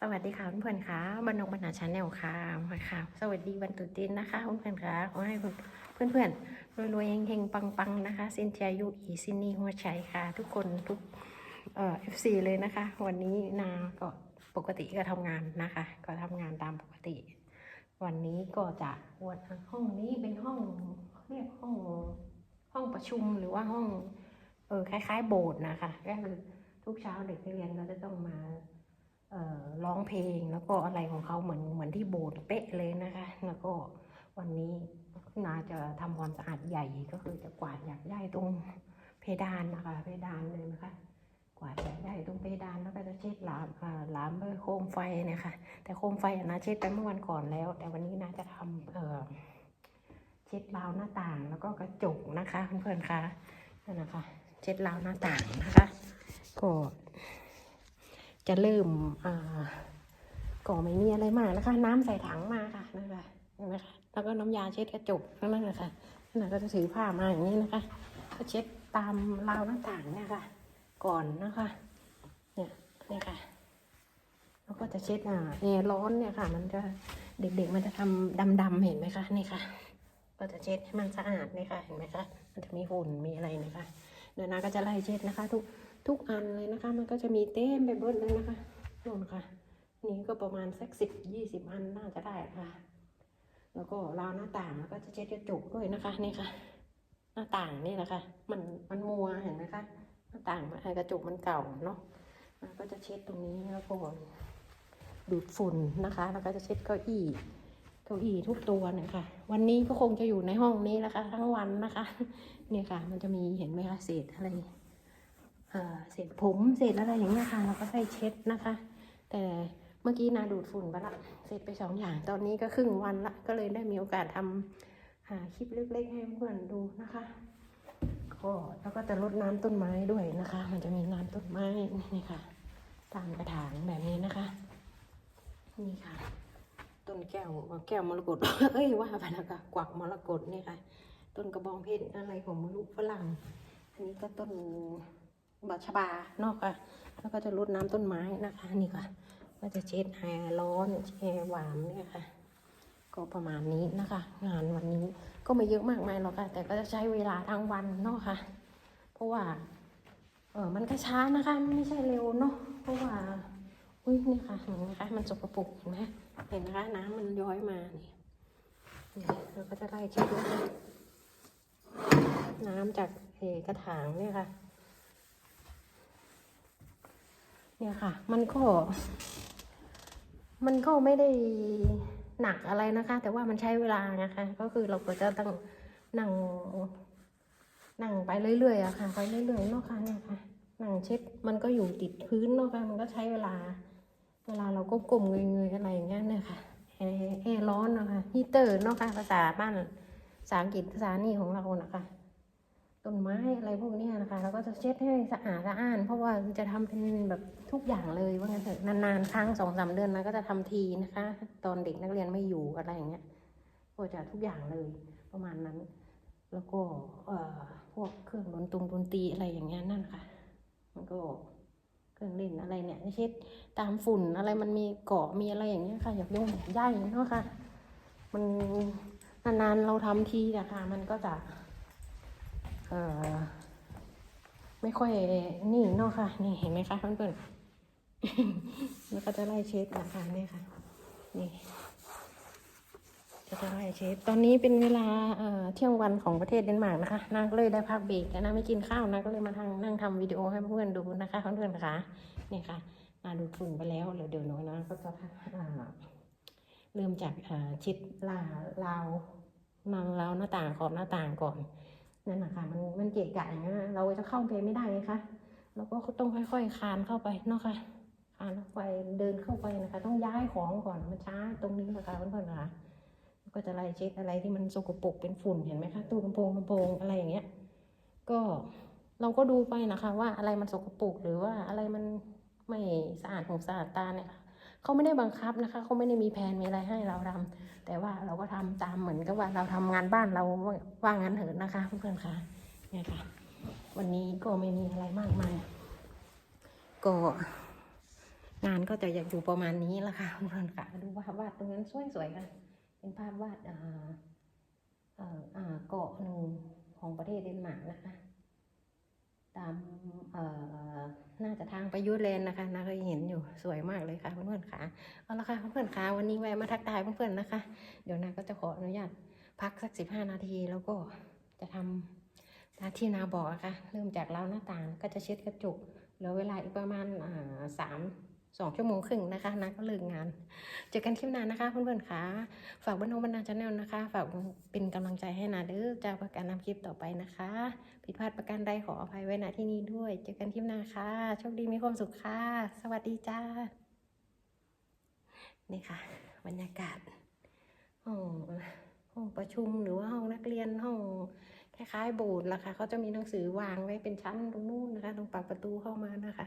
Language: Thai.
สวัสดีค่ะเพื่อนๆค่ะบรรณกบรรณาชาแนลค่ะมาค่ะ สวัสดีวันตรุษจีนนะคะเพื่อนๆค่ะขอให้เพื่อนๆรวยๆเฮงๆปังๆนะคะสินใจยุอีซินนี่หัวใจค่ะ ทุกคนทุกเอ่อฟซีเลยนะคะ วันนี้นาก็ปกติก็ทำงานนะคะ ก็ทำงานตามปกติ วันนี้ก็จะวันห้องนี้เป็นห้องเรียกห้องห้องประชุมหรือว่าห้องเออคล้าย ๆ โบสถ์นะคะก็คือทุกเช้าเด็กนักเรียนก็จะต้องมา ร้องเพลงแล้วก็อะไรของเขาเหมือนเหมือนที่โบสถ์เป๊ะเลยนะคะ แล้วก็วันนี้นาจะทำความสะอาดใหญ่ก็คือจะกวาดอยากได้ตรงเพดานนะคะเพดานเลยนะคะ กวาดอยากได้ตรงเพดานแล้วก็จะเช็ดหลามหลามด้วยโคมไฟนะคะ แต่โคมไฟอะนาเช็ดไปเมื่อวันก่อนแล้ว แต่วันนี้นาจะทำเอ่อเช็ดราวหน้าต่างแล้วก็กระจกนะคะเพื่อนๆคะนั่นนะคะ เช็ดราวหน้าต่างนะคะก็ จะเริ่มอ่าก็ไม่มีอะไรมากนะคะ น้ำใส่ถังมาค่ะนะคะเห็นไหมคะแล้วก็น้ำยาเช็ดกระจกนั่นแหละค่ะนั่นก็จะถือผ้ามาอย่างนี้นะคะก็เช็ดตามราวหน้าต่างเนี่ยค่ะ ก่อนนะคะเนี่ยนี่ค่ะแล้วก็จะเช็ดอ่าแอร์ร้อนเนี่ยค่ะ มันจะเด็กๆมันจะทำดำๆเห็นไหมคะนี่ค่ะ ก็จะเช็ดให้มันสะอาดเนี่ยค่ะเห็นไหมคะมันจะมีฝุ่นมีอะไรนะคะเดี๋ยวนาก็จะไล่เช็ดนะคะ ทุก ทุกอันเลยนะคะ มันก็จะมีเต็มไปหมดเลยนะคะนู่นค่ะ นี่ก็ประมาณสักสิบยี่สิบอันน่าจะได้ค่ะ แล้วก็ราวหน้าต่างแล้วก็จะเช็ดกระจกด้วยนะคะนี่ค่ะ หน้าต่างนี่แหละค่ะ มันมันมัวเห็นไหมคะหน้าต่างกระจกมันเก่าเนาะมันก็จะเช็ดตรงนี้แล้วก็ดูดฝุ่นนะคะ แล้วก็จะเช็ดเก้าอี้เก้าอี้ทุกตัวเนี่ยค่ะ วันนี้ก็คงจะอยู่ในห้องนี้นะคะ ทั้งวันนะคะ เนี่ยค่ะ มันจะมีเห็นไหมคะเศษอะไร เออเศษผมเศษอะไรอย่างเงี้ยค่ะเราก็ใส่เช็ดนะคะ แต่เมื่อกี้นาดูดฝุ่นไปละเสร็จไปสองอย่างตอนนี้ก็ครึ่งวันละก็เลยได้มีโอกาสทำหาคลิปเล็กๆให้เพื่อนดูนะคะก็แล้วก็จะรดน้ำต้นไม้ด้วยนะคะ มันจะมีน้ำต้นไม้นี่ค่ะ ตามกระถางแบบนี้นะคะ นี่ค่ะ ต้นแก้วแก้วมรกตเอ้ยว่าไปแล้วค่ะกวักมรกตนี่ค่ะ ต้นกระบองเพชรอะไรของมะลุฝรั่ง อันนี้ก็ต้น บัชบาเนอกค่ะ แล้วก็จะรดน้ำต้นไม้นะคะ นี่ค่ะ ก็จะเช็ดแอร์ร้อนแอร์หวานเนี่ยค่ะ ก็ประมาณนี้นะคะ งานวันนี้ก็ไม่เยอะมากมายหรอกค่ะ แต่ก็จะใช้เวลาทั้งวันเนาะค่ะ เพราะว่า เออมันก็ช้านะคะ ไม่ใช่เร็วเนาะ เพราะว่า อุ้ยนี่ค่ะเห็นไหมคะ มันสกปรกเห็นไหมเห็นไหมคะน้ำมันย้อยมานี่เนี่ยเราก็จะไล่เช็ดนะคะน้ำจากกระถางเนี่ยค่ะ เนี่ยค่ะ มันก็ มันก็ไม่ได้หนักอะไรนะคะ แต่ว่ามันใช้เวลานะคะ ก็คือเราก็จะต้องนั่งนั่งไปเรื่อยๆอะค่ะ ไปเรื่อยๆเนาะค่ะเนี่ยค่ะนั่งเช็ดมันก็อยู่ติดพื้นเนาะค่ะมันก็ใช้เวลา เวลาเราก็กลมๆเงยๆอะไรอย่างเงี้ยเนี่ยค่ะแอร์แอร์ร้อนนะคะฮีเตอร์เนาะค่ะภาษาบ้านภาษาอังกฤษภาษานี่ของเรานะคะ ต้นไม้อะไรพวกนี้นะคะเราก็จะเช็ดให้สะอาดสะอ้าน เพราะว่าจะทำเป็นแบบทุกอย่างเลยว่างั้นเถอะนานๆครั้งสองสามเดือนนะก็จะทำทีนะคะ ตอนเด็กนักเรียนไม่อยู่อะไรอย่างเงี้ยก็จะทุกอย่างเลยประมาณนั้น แล้วก็เอ่อพวกเครื่องดนตรงดนตรีอะไรอย่างเงี้ยนั่นค่ะ มันก็เครื่องเล่นอะไรเนี่ยเช็ดตามฝุ่นอะไรมันมีเกาะมีอะไรอย่างเงี้ยค่ะอยากยุ่งอยากย่ายเนาะค่ะ มันนานๆเราทำทีนะคะมันก็จะ ไม่ค่อยนี่เนาะค่ะ นี่เห็นไหมคะเพื่อนๆแล้วก็จะไล่เช็ดนะคะนี่ค่ะ นี่จะจะไล่เช็ดตอนนี้เป็นเวลาเอ่อเที่ยงวันของประเทศเดนมาร์กนะคะนางก็เลยได้พักเบรกแล้วนางไม่กินข้าวนางก็เลยมาทางนั่งทำวิดีโอให้เพื่อนๆดูนะคะเพื่อนๆนะคะนี่ค่ะนาดูฝุ่นไปแล้วเดี๋ยวเดียวหนูนะก็จะเริ่มจากอ่าเช็ดลาราวนางราวหน้าต่างขอบหน้าต่างก่อน นั่นนะคะมันมันเกะกะอย่างเงี้ยเราจะเข้าไปไม่ได้ไงคะเราก็ต้องค่อยๆคานเข้าไปเนาะค่ะคานเข้าไปเดินเข้าไปนะคะ ต้องย้ายของก่อนมันช้าตรงนี้นะคะเพื่อนๆค่ะก็จะไล่เช็ดอะไรที่มันสกปรกเป็นฝุ่นเห็นไหมคะตู้ลำโพงลำโพงอะไรอย่างเงี้ยก็เราก็ดูไปนะคะ ว่าอะไรมันสกปรกหรือว่าอะไรมันไม่สะอาดหูสะอาดตาเนี่ย เขาไม่ได้บังคับนะคะเขาไม่ได้มีแผนมีอะไรให้เราทำแต่ว่าเราก็ทำตามเหมือนกับว่าเราทำงานบ้านเราว่างั้นเถอะนะคะเพื่อนๆค่ะเนี่ยค่ะ วันนี้ก็ไม่มีอะไรมากมายก็งานก็จะอยากอยู่ประมาณนี้ละค่ะเพื่อนๆค่ะดูภาพวาดตรงนั้นสวยๆค่ะเป็นภาพวาดเอ่ออ่าเกาะหนึ่งของประเทศเดนมาร์กนะคะ ตามเอ่อน่าจะทางประยุทแลนนะคะนาก็เห็นอยู่สวยมากเลยค่ะเพื่อนๆค่ะเอาละค่ะเพื่อนๆค่ะวันนี้แวะมาทักทายเพื่อนๆนะคะ เดี๋ยวนาก็จะขออนุญาตพักสักสิบห้านาทีแล้วก็จะทำตามที่นาบอกนะค่ะเริ่มจากเราหน้าต่างก็จะเช็ดกระจกเหลือเวลาอีกประมาณสาม สองชั่วโมงครึ่งนะคะนาก็เลิกงาน เจอกันคลิปหน้านะคะเพื่อนๆค่ะ ฝากบันทิงบรรณาชาแนลนะคะ ฝากเป็นกำลังใจให้นาเด้อจะประการนำคลิปต่อไปนะคะ ผิดพลาดประการใดขออภัยไว้ณที่นี้ด้วย เจอกันคลิปหน้าค่ะ โชคดีมีความสุขค่ะ สวัสดีจ้า นี่ค่ะ บรรยากาศห้องห้องประชุมหรือว่าห้องนักเรียนห้องคล้ายๆโบสถ์ละค่ะเขาจะมีหนังสือวางไว้เป็นชั้นตรงนู้นนะคะ ตรงปากประตูเข้ามานะคะ